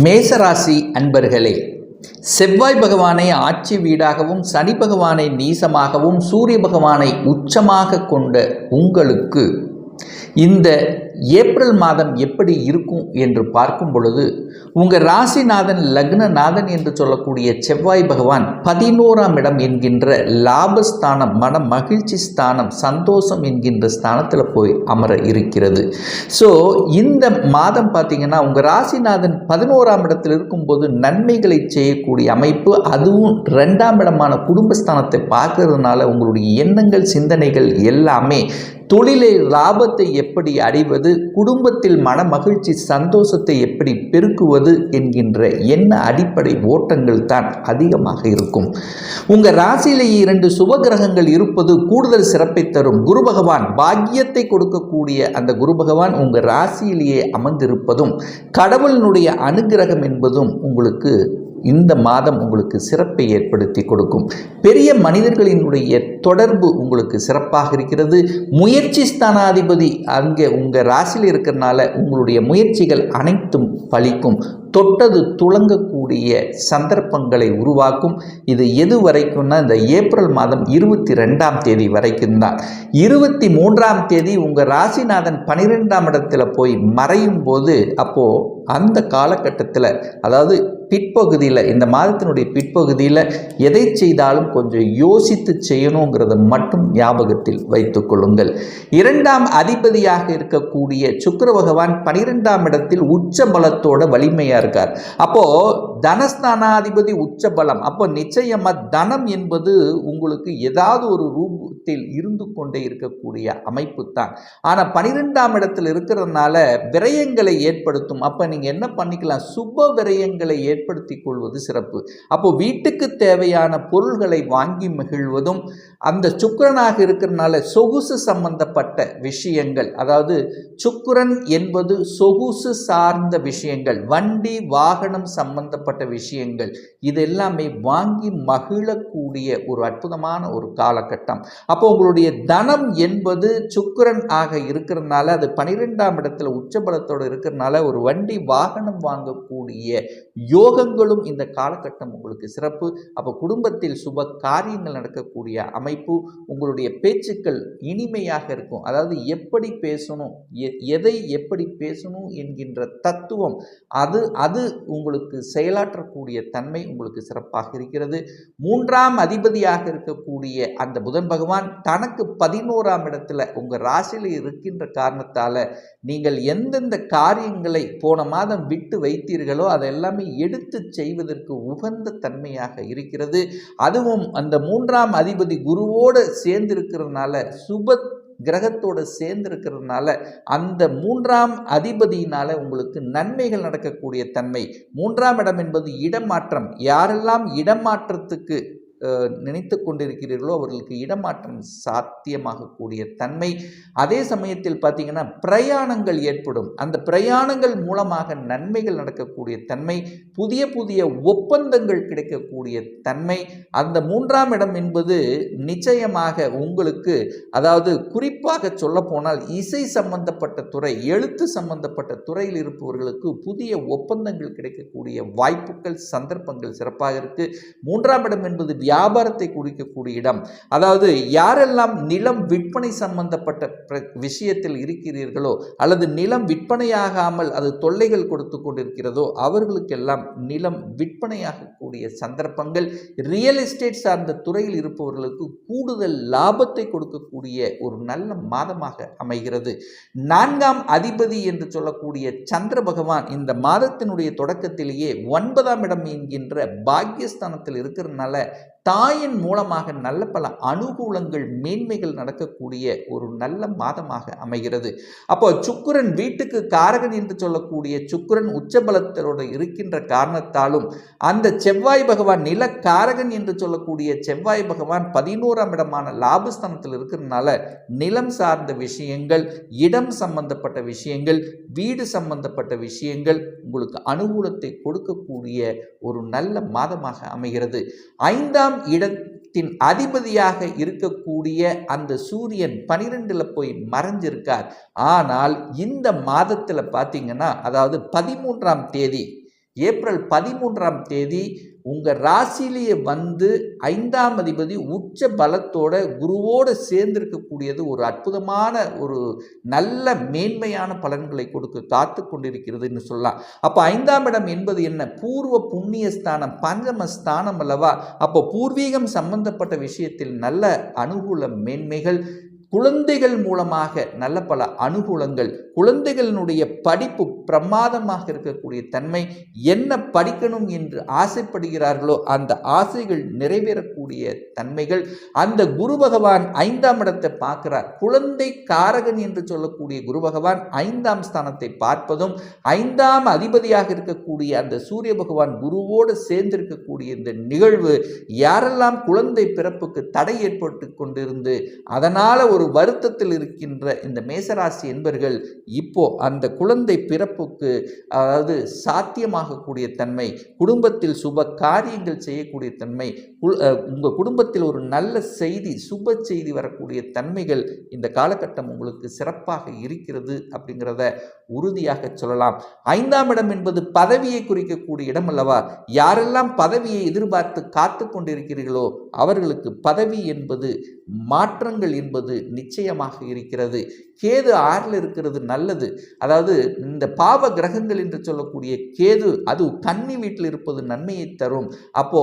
மேசராசி அன்பர்களே செவ்வாய் பகவானை ஆட்சி வீடாகவும் சனி பகவானை நீசமாகவும் சூரிய பகவானை உச்சமாக கொண்ட உங்களுக்கு இந்த ஏப்ரல் மாதம் எப்படி இருக்கும் என்று பார்க்கும் பொழுது உங்கள் ராசிநாதன் லக்னநாதன் என்று சொல்லக்கூடிய செவ்வாய் பகவான் பதினோராம் இடம் என்கின்ற லாபஸ்தானம் மன மகிழ்ச்சி ஸ்தானம் சந்தோஷம் என்கின்ற ஸ்தானத்தில் போய் அமர இருக்கிறது. ஸோ இந்த மாதம் பார்த்தீங்கன்னா உங்கள் ராசிநாதன் பதினோராம் இடத்தில் இருக்கும்போது நன்மைகளை செய்யக்கூடிய அமைப்பு அதுவும் ரெண்டாம் இடமான குடும்பஸ்தானத்தை பார்க்கறதுனால உங்களுடைய எண்ணங்கள் சிந்தனைகள் எல்லாமே தொழிலில் லாபத்தை எப்படி அடைவது குடும்பத்தில் மன மகிழ்ச்சி சந்தோஷத்தை எப்படி பெருக்குவது என்கின்ற என்ன அடிப்படை ஓட்டங்கள் தான் அதிகமாக இருக்கும். உங்கள் ராசியிலேயே இரண்டு சுப கிரகங்கள் இருப்பது கூடுதல் சிறப்பை தரும். குரு பகவான் பாக்கியத்தை கொடுக்கக்கூடிய அந்த குரு பகவான் உங்கள் ராசியிலேயே அமர்ந்திருப்பதும் கடவுளினுடைய அனுகிரகம் என்பதும் உங்களுக்கு இந்த மாதம் உங்களுக்கு சிறப்பை ஏற்படுத்தி கொடுக்கும். பெரிய மனிதர்களினுடைய தொடர்பு உங்களுக்கு சிறப்பாக இருக்கிறது. முயற்சி ஸ்தானாதிபதி அங்கே உங்கள் ராசியில் இருக்கிறனால உங்களுடைய முயற்சிகள் அனைத்தும் பழிக்கும் தொட்டது துளங்கக்கூடிய சந்தர்ப்பங்களை உருவாக்கும். இது எது வரைக்கும்னா இந்த ஏப்ரல் மாதம் இருபத்தி ரெண்டாம் தேதி வரைக்கும் தான். இருபத்தி மூன்றாம் தேதி உங்கள் ராசிநாதன் பனிரெண்டாம் இடத்துல போய் மறையும் போது அப்போது அந்த காலகட்டத்தில் அதாவது பிற்பகுதியில் இந்த மாதத்தினுடைய பிற்பகுதியில் எதை செய்தாலும் கொஞ்சம் யோசித்து செய்யணுங்கிறத மட்டும் ஞாபகத்தில் வைத்துக்கொள்ளுங்கள் இரண்டாம் அதிபதியாக இருக்கக்கூடிய சுக்கர பகவான் பனிரெண்டாம் இடத்தில் உச்ச பலத்தோட வலிமையாக இருக்கார். அப்போது தனஸ்தானாதிபதி உச்ச பலம் அப்போ நிச்சயமாக தனம் என்பது உங்களுக்கு ஏதாவது ஒரு ரூபத்தில் இருந்து கொண்டே இருக்கக்கூடிய அமைப்பு தான் ஆனால் பனிரெண்டாம் இடத்தில் இருக்கிறதுனால விரயங்களை ஏற்படுத்தும். அப்போ நீங்கள் என்ன பண்ணிக்கலாம்? சுப விரயங்களை ஏற்படுத்தி கொள்வது சிறப்பு. அப்போ வீட்டுக்கு தேவையான பொருள்களை வாங்கி மகிழ்வதும் அந்த சுக்கரனாக இருக்கிறனால சொகுசு சம்பந்தப்பட்ட விஷயங்கள் அதாவது சுக்கரன் என்பது சொகுசு சார்ந்த விஷயங்கள் வண்டி வாகனம் சம்பந்தப்பட்ட விஷயங்கள் இது எல்லாமே வாங்கி மகிழக்கூடிய ஒரு அற்புதமான ஒரு காலகட்டம். அப்போ உங்களுடைய தனம் என்பது சுக்கிரன் ஆக இருக்கிறதுனால அது பனிரெண்டாம் இடத்துல உச்சபலத்தோடு இருக்கிறதுனால ஒரு வண்டி வாகனம் வாங்கக்கூடிய யோகங்களும் இந்த காலகட்டம் உங்களுக்கு சிறப்பு. அப்போ குடும்பத்தில் சுப காரியங்கள் நடக்கக்கூடிய அமைப்பு உங்களுடைய பேச்சுக்கள் இனிமையாக இருக்கும். அதாவது எப்படி பேசணும் எதை எப்படி பேசணும் என்கின்ற தத்துவம் அது அது உங்களுக்கு செயலாற்றக்கூடிய தன்மை உங்களுக்கு சிறப்பாக இருக்கிறது. மூன்றாம் அதிபதியாக இருக்கக்கூடிய அந்த புதன் பகவான் தனக்கு பதினோராம் இடத்துல உங்கள் ராசியில் இருக்கின்ற காரணத்தால் நீங்கள் எந்தெந்த காரியங்களை போன மாதம் விட்டு வைத்தீர்களோ அதை எல்லாமே எடுத்து செய்வதற்கு உகந்த தன்மையாக இருக்கிறது. அதுவும் அந்த மூன்றாம் அதிபதி குருவோடு சேர்ந்திருக்கிறதுனால சுப கிரகத்தோடு சேர்ந்து இருக்கிறதுனால அந்த மூன்றாம் அதிபதியினால் உங்களுக்கு நன்மைகள் நடக்கக்கூடிய தன்மை. மூன்றாம் இடம் என்பது இடமாற்றம். யாரெல்லாம் இடமாற்றத்துக்கு நினைத்து கொண்டிருக்கிறீர்களோ அவர்களுக்கு இடமாற்றம் சாத்தியமாகக்கூடிய தன்மை. அதே சமயத்தில் பார்த்தீங்கன்னா பிரயாணங்கள் ஏற்படும். அந்த பிரயாணங்கள் மூலமாக நன்மைகள் நடக்கக்கூடிய தன்மை புதிய புதிய ஒப்பந்தங்கள் கிடைக்கக்கூடிய தன்மை. அந்த மூன்றாம் இடம் என்பது நிச்சயமாக உங்களுக்கு அதாவது குறிப்பாக சொல்லப்போனால் இசை சம்பந்தப்பட்ட துறை எழுத்து சம்பந்தப்பட்ட துறையில் இருப்பவர்களுக்கு புதிய ஒப்பந்தங்கள் கிடைக்கக்கூடிய வாய்ப்புகள் சந்தர்ப்பங்கள் சிறப்பாக இருக்கு. மூன்றாம் இடம் என்பது வியாபாரத்தை குறிக்கக்கூடிய இடம். அதாவது யாரெல்லாம் நிலம் விற்பனை சம்பந்தப்பட்ட பிர- விஷயத்தில் இருக்கிறீர்களோ அல்லது நிலம் விற்பனையாகாமல் அது தொல்லைகள் கொடுத்து கொண்டிருக்கிறதோ அவர்களுக்கெல்லாம் நிலம் விற்பனையாகக்கூடிய சந்தர்ப்பங்கள் ரியல் எஸ்டேட் சார்ந்த துறையில் இருப்பவர்களுக்கு கூடுதல் லாபத்தை கொடுக்கக்கூடிய ஒரு நல்ல மாதமாக அமைகிறது. நான்காம் அதிபதி என்று சொல்லக்கூடிய சந்திர பகவான் இந்த மாதத்தினுடைய தொடக்கத்திலேயே ஒன்பதாம் இடம் என்கின்ற பாக்கியஸ்தானத்தில் இருக்கிறதுனால தாயின் மூலமாக நல்ல பல அனுகூலங்கள் மேன்மைகள் நடக்கக்கூடிய ஒரு நல்ல மாதமாக அமைகிறது. அப்போ சுக்கிரன் வீட்டுக்கு காரகன் என்று சொல்லக்கூடிய சுக்கிரன் உச்சபலத்தோடு இருக்கின்ற காரணத்தாலும் அந்த செவ்வாய் பகவான் நில காரகன் என்று சொல்லக்கூடிய செவ்வாய் பகவான் பதினோராம் இடமான லாபஸ்தானத்தில் இருக்கிறதுனால நிலம் சார்ந்த விஷயங்கள் இடம் சம்பந்தப்பட்ட விஷயங்கள் வீடு சம்பந்தப்பட்ட விஷயங்கள் உங்களுக்கு அனுகூலத்தை கொடுக்கக்கூடிய ஒரு நல்ல மாதமாக அமைகிறது. ஐந்தாம் இடத்தின் அதிபதியாக இருக்கக்கூடிய அந்த சூரியன் பனிரெண்டில் போய் மறைஞ்சிருக்கார். ஆனால் இந்த மாதத்தில் பார்த்தீங்கன்னா அதாவது பதிமூன்றாம் தேதி ஏப்ரல் பதிமூன்றாம் தேதி உங்கள் ராசிலேயே வந்து ஐந்தாம் அதிபதி உச்ச பலத்தோட குருவோடு சேர்ந்திருக்கக்கூடியது ஒரு அற்புதமான ஒரு நல்ல மேன்மையான பலன்களை கொடுக்க காத்து கொண்டிருக்கிறதுன்னு சொல்லலாம். அப்போ ஐந்தாம் இடம் என்பது என்ன? பூர்வ புண்ணிய ஸ்தானம் பஞ்சம ஸ்தானம் அல்லவா? அப்போ பூர்வீகம் சம்பந்தப்பட்ட விஷயத்தில் நல்ல அனுகூல மேன்மைகள் குழந்தைகள் மூலமாக நல்ல பல அனுகூலங்கள் குழந்தைகளினுடைய படிப்பு பிரமாதமாக இருக்கக்கூடிய தன்மை என்ன படிக்கணும் என்று ஆசைப்படுகிறார்களோ அந்த ஆசைகள் நிறைவேறக்கூடிய தன்மைகள் அந்த குரு பகவான் ஐந்தாம் இடத்தை பார்க்கிறார். குழந்தை காரகன் என்று சொல்லக்கூடிய குரு பகவான் ஐந்தாம் ஸ்தானத்தை பார்ப்பதும் ஐந்தாம் அதிபதியாக இருக்கக்கூடிய அந்த சூரிய பகவான் குருவோடு சேர்ந்திருக்கக்கூடிய இந்த நிகழ்வு யாரெல்லாம் குழந்தை பிறப்புக்கு தடை ஏற்பட்டு கொண்டிருந்து அதனால் ஒரு ஒரு வருத்தத்தில் இருக்கின்ற இந்த மேசராசி என்பர்கள் இப்போ அந்த குழந்தை பிறப்புக்கு அதாவது சாத்தியமாகக்கூடிய தன்மை குடும்பத்தில் சுப காரியங்கள் செய்யக்கூடிய தன்மை உங்கள் குடும்பத்தில் ஒரு நல்ல செய்தி சுப செய்தி வரக்கூடிய தன்மைகள் இந்த காலகட்டம் உங்களுக்கு சிறப்பாக இருக்கிறது அப்படிங்கிறத உறுதியாக சொல்லலாம். ஐந்தாம் இடம் என்பது பதவியை குறிக்கக்கூடிய இடம் அல்லவா? யாரெல்லாம் பதவியை எதிர்பார்த்து காத்து கொண்டிருக்கிறீர்களோ அவர்களுக்கு பதவி என்பது மாற்றங்கள் என்பது நிச்சயமாக இருக்கிறது. கேது ஆறில் இருக்கிறது நல்லது. அதாவது இந்த பாவ கிரகங்கள் என்று சொல்லக்கூடிய கேது அது கன்னி வீட்டில் இருப்பது நன்மையை தரும். அப்போ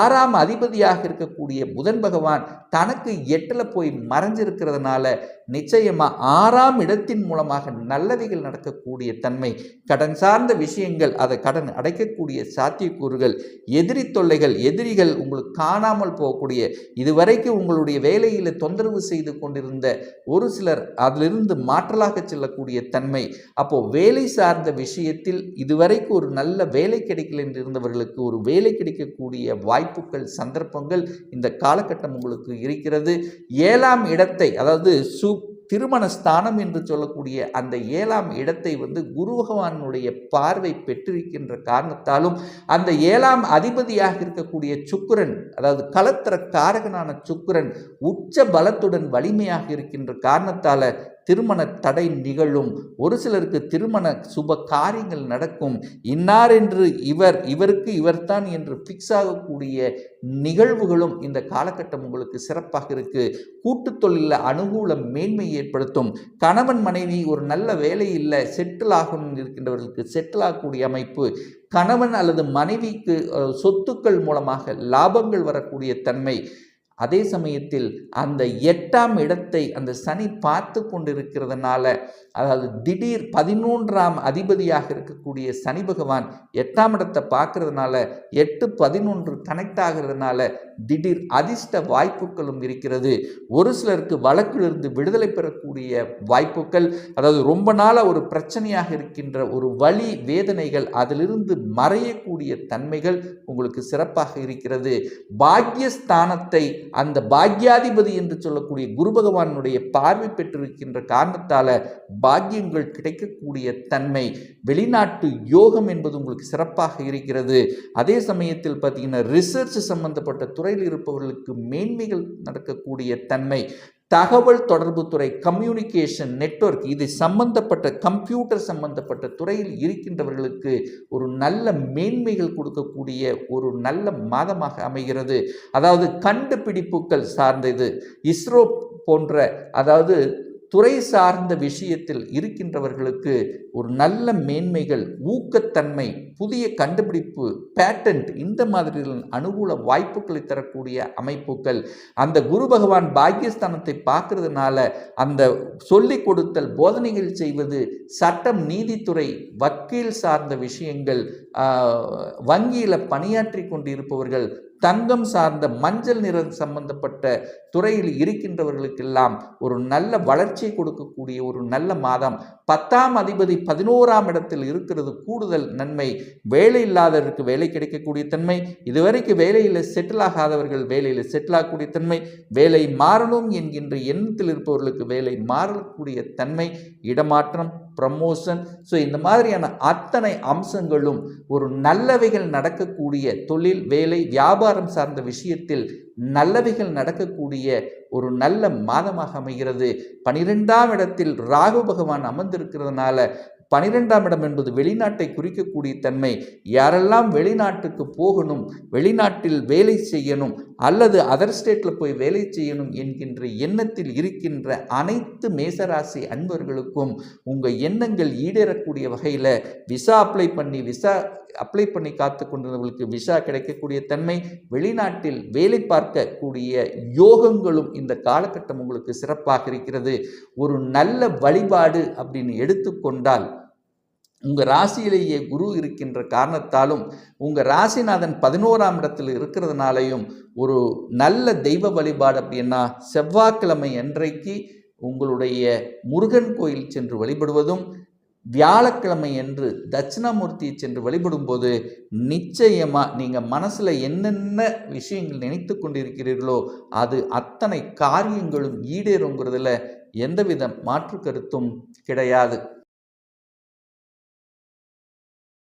ஆறாம் அதிபதியாக இருக்கக்கூடிய புதன் பகவான் தனக்கு எட்டில் போய் மறைஞ்சிருக்கிறதுனால நிச்சயமாக ஆறாம் இடத்தின் மூலமாக நல்லவைகள் நடக்கக்கூடிய தன்மை. கடன் சார்ந்த விஷயங்கள் அதை கடன் அடைக்கக்கூடிய சாத்தியக்கூறுகள் எதிரி தொல்லைகள் எதிரிகள் உங்களுக்கு காணாமல் போகக்கூடிய இதுவரைக்கும் உங்களுடைய வேலையில் தொந்தரவு செய்து கொண்டிருந்த ஒரு சிலர் அதிலிருந்து மாற்றலாக செல்லக்கூடிய தன்மை. அப்போது வேலை சார்ந்த விஷயத்தில் இதுவரைக்கும் ஒரு நல்ல வேலை கிடைக்கல என்று இருந்தவர்களுக்கு ஒரு வேலை கிடைக்கக்கூடிய வாய்ப்புகள் சந்தர்ப்பங்கள் இந்த காலகட்டம் உங்களுக்கு இருக்கிறது. ஏழாம் இடத்தை அதாவது சூப் திருமண ஸ்தானம் என்று சொல்லக்கூடிய அந்த ஏழாம் இடத்தை வந்து குரு பகவானுடைய பார்வை பெற்றிருக்கின்ற காரணத்தாலும் அந்த ஏழாம் அதிபதியாக இருக்கக்கூடிய சுக்கிரன் அதாவது கலத்திர காரகனான சுக்கிரன் உச்ச பலத்துடன் வலிமையாக இருக்கின்ற காரணத்தால் திருமண தடை நிகழும். ஒரு சிலருக்கு திருமண சுப காரியங்கள் நடக்கும். இன்னார் என்று இவர் இவருக்கு இவர்தான் என்று ஃபிக்ஸ் ஆகக்கூடிய நிகழ்வுகளும் இந்த காலகட்டம் உங்களுக்கு சிறப்பாக இருக்கு. கூட்டு தொழிலில் அனுகூல மேன்மை ஏற்படுத்தும். கணவன் மனைவி ஒரு நல்ல வேலை இல்லை செட்டில் ஆகணும் இருக்கின்றவர்களுக்கு செட்டில் ஆகக்கூடிய அமைப்பு. கணவன் அல்லது மனைவிக்கு சொத்துக்கள் மூலமாக லாபங்கள் வரக்கூடிய தன்மை. அதே சமயத்தில் அந்த எட்டாம் இடத்தை அந்த சனி பார்த்து கொண்டிருக்கிறதுனால அதாவது திடீர் பதினொன்றாம் அதிபதியாக இருக்கக்கூடிய சனி பகவான் எட்டாம் இடத்தை பார்க்கறதுனால எட்டு பதினொன்று கனெக்ட் ஆகிறதுனால திடீர் அதிர்ஷ்ட வாய்ப்புகளும் இருக்கிறது. ஒரு சிலருக்கு வழக்கிலிருந்து விடுதலை பெறக்கூடிய வாய்ப்புகள் அதாவது ரொம்ப நாளாக ஒரு பிரச்சனையாக இருக்கின்ற ஒரு வழி வேதனைகள் அதிலிருந்து மறையக்கூடிய தன்மைகள் உங்களுக்கு சிறப்பாக இருக்கிறது. பாக்யஸ்தானத்தை அந்த பாக்யாதிபதி என்று சொல்லக்கூடிய குரு பகவானுடைய பார்வை பெற்றிருக்கின்ற காரணத்தால் பாக்கியங்கள் கிடைக்கக்கூடிய தன்மை வெளிநாட்டு யோகம் என்பது உங்களுக்கு சிறப்பாக இருக்கிறது. அதே சமயத்தில் பார்த்தீங்கன்னா ரிசர்ச் சம்பந்தப்பட்ட துறையில் இருப்பவர்களுக்கு மேன்மைகள் நடக்கக்கூடிய தன்மை தகவல் தொடர்பு துறை கம்யூனிகேஷன் நெட்ஒர்க் இது சம்பந்தப்பட்ட கம்ப்யூட்டர் சம்பந்தப்பட்ட துறையில் இருக்கின்றவர்களுக்கு ஒரு நல்ல மேன்மைகள் கொடுக்கக்கூடிய ஒரு நல்ல மாதமாக அமைகிறது. அதாவது கண்டுபிடிப்புகள் சார்ந்தது. இஸ்ரோ போன்ற அதாவது துறை சார்ந்த விஷயத்தில் இருக்கின்றவர்களுக்கு ஒரு நல்ல மேன்மைகள் ஊக்கத்தன்மை புதிய கண்டுபிடிப்பு பேட்டன்ட் இந்த மாதிரியான அனுகூல வாய்ப்புகளை தரக்கூடிய அமைப்புகள். அந்த குரு பகவான் பாக்கியஸ்தானத்தை பார்க்கறதுனால அந்த சொல்லிக் கொடுத்தல் போதனைகள் செய்வது சட்டம் நீதித்துறை வக்கீல் சார்ந்த விஷயங்கள் வங்கியில் பணியாற்றி கொண்டிருப்பவர்கள் தங்கம் சார்ந்த மஞ்சள் நிறம் சம்பந்தப்பட்ட துறையில் இருக்கின்றவர்களுக்கெல்லாம் ஒரு நல்ல வளர்ச்சியை கொடுக்கக்கூடிய ஒரு நல்ல மாதம். பத்தாம் அதிபதி பதினோராம் இடத்தில் இருக்கிறது கூடுதல் நன்மை. வேலை இல்லாதவருக்கு வேலை கிடைக்கக்கூடிய தன்மை. இதுவரைக்கும் வேலையில் செட்டில் ஆகாதவர்கள் வேலையில் செட்டில் ஆகக்கூடிய தன்மை. வேலை மாறணும் என்கின்ற எண்ணத்தில் இருப்பவர்களுக்கு வேலை மாறக்கூடிய தன்மை. இடமாற்றம் ப்ரமோஷன் ஸோ இந்த மாதிரியான அத்தனை அம்சங்களும் ஒரு நல்லவைகள் நடக்கக்கூடிய தொழில் வேலை வியாபாரம் சார்ந்த விஷயத்தில் நல்லவைகள் நடக்கக்கூடிய ஒரு நல்ல மாதமாக அமைகிறது. பனிரெண்டாம் இடத்தில் ராகு பகவான் அமர்ந்திருக்கிறதுனால பனிரெண்டாம் இடம் என்பது வெளிநாட்டை குறிக்கக்கூடிய தன்மை. யாரெல்லாம் வெளிநாட்டுக்கு போகணும் வெளிநாட்டில் வேலை செய்யணும் அல்லது அதர் ஸ்டேட்டில் போய் வேலை செய்யணும் என்கின்ற எண்ணத்தில் இருக்கின்ற அனைத்து மேசராசி அன்பர்களுக்கும் உங்கள் எண்ணங்கள் ஈடேறக்கூடிய வகையில் விசா அப்ளை பண்ணி விசா அப்ளை பண்ணி காத்து கொண்டிருந்தவர்களுக்கு விசா கிடைக்கக்கூடிய தன்மை வெளிநாட்டில் வேலை பார்க்கக்கூடிய யோகங்களும் இந்த காலகட்டம் உங்களுக்கு சிறப்பாக இருக்கிறது. ஒரு நல்ல வழிபாடு அப்படின்னு எடுத்துக்கொண்டால் உங்கள் ராசியிலேயே குரு இருக்கின்ற காரணத்தாலும் உங்கள் ராசிநாதன் பதினோராம் இடத்தில் இருக்கிறதுனாலையும் ஒரு நல்ல தெய்வ வழிபாடு அப்படின்னா செவ்வாய்க்கிழமை அன்றைக்கு உங்களுடைய முருகன் கோயில் சென்று வழிபடுவதும் வியாழக்கிழமை என்று தட்சிணாமூர்த்தியை சென்று வழிபடும்போது நிச்சயமாக நீங்கள் மனசில் என்னென்ன விஷயங்கள் நினைத்து கொண்டிருக்கிறீர்களோ அது அத்தனை காரியங்களும் ஈடேறுங்கிறதுல எந்தவித மாற்று கருத்தும் கிடையாது.